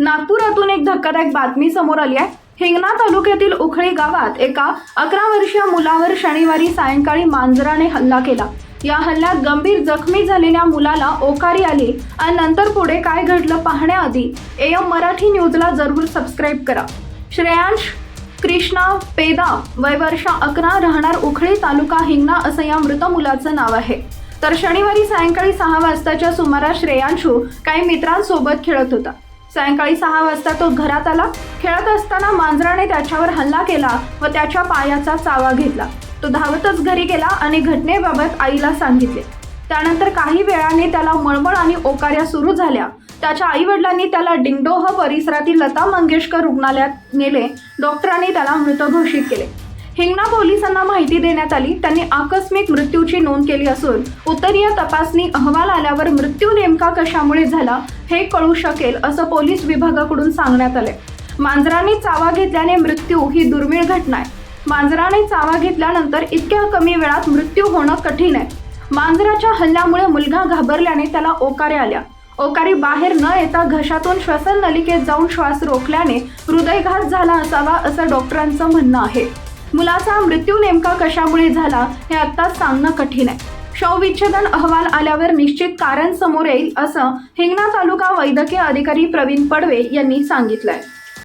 नागपुरातून एक धक्कादायक बातमी समोर आली आहे. हिंगणा तालुक्यातील उखळी गावात एका अकरा वर्षीय मुलावर शनिवारी सायंकाळी मांजराने हल्ला केला. या हल्ल्यात गंभीर जखमी झालेल्या मुलाला ओकारी आली आणि नंतर पुढे काय घडलं पाहण्याआधी एम मराठी न्यूजला जरूर सबस्क्राईब करा. श्रेयांश कृष्णा पेदा वय वर्ष अकरा राहणार उखळी तालुका हिंगणा असं या मृत मुलाचं नाव आहे. तर शनिवारी सायंकाळी सहा वाजताच्या सुमारास श्रेयांशू काही मित्रांसोबत खेळत होता. सायंकाळी सहा वाजता तो घरात आला. खेळत असताना मांजराने त्याच्यावर हल्ला केला व त्याच्या पायाचा चावा घेतला. तो धावतच घरी गेला आणि घटनेबाबत आईला सांगितले. त्यानंतर काही वेळाने त्याला मळमळ आणि ओकाऱ्या सुरू झाल्या. त्याच्या आई वडिलांनी त्याला डिंगडोह परिसरातील लता मंगेशकर रुग्णालयात नेले. डॉक्टरांनी त्याला मृत घोषित केले. हिंगणा पोलिसांना माहिती देण्यात आली. त्यांनी आकस्मिक मृत्यूची नोंद केली असून उत्तरीय तपासणी अहवाल आल्यावर मृत्यू नेमका कशामुळे झाला हे कळू शकेल असं पोलीस विभागाकडून सांगण्यात आले मांजराने चावा घेतल्याने मृत्यू ही दुर्मिळ घटना आहे. मांजराने चावा घेतल्यानंतर इतक्या कमी वेळात मृत्यू होणं कठीण आहे. मांजराच्या हल्ल्यामुळे मुलगा घाबरल्याने त्याला ओकारे आल्या. ओकारी बाहेर न येता घशातून श्वसन नलिकेत जाऊन श्वास रोखल्याने हृदयघात झाला असावा असं डॉक्टरांचं म्हणणं आहे. मुलाचा मृत्यू नेमका कशामुळे झाला हे आत्ताच सांगणं कठीण आहे. शवविच्छेदन अहवाल आल्यावर निश्चित कारण समोर येईल असं हिंगणा तालुका वैद्यकीय अधिकारी प्रवीण पडवे यांनी सांगितलंय.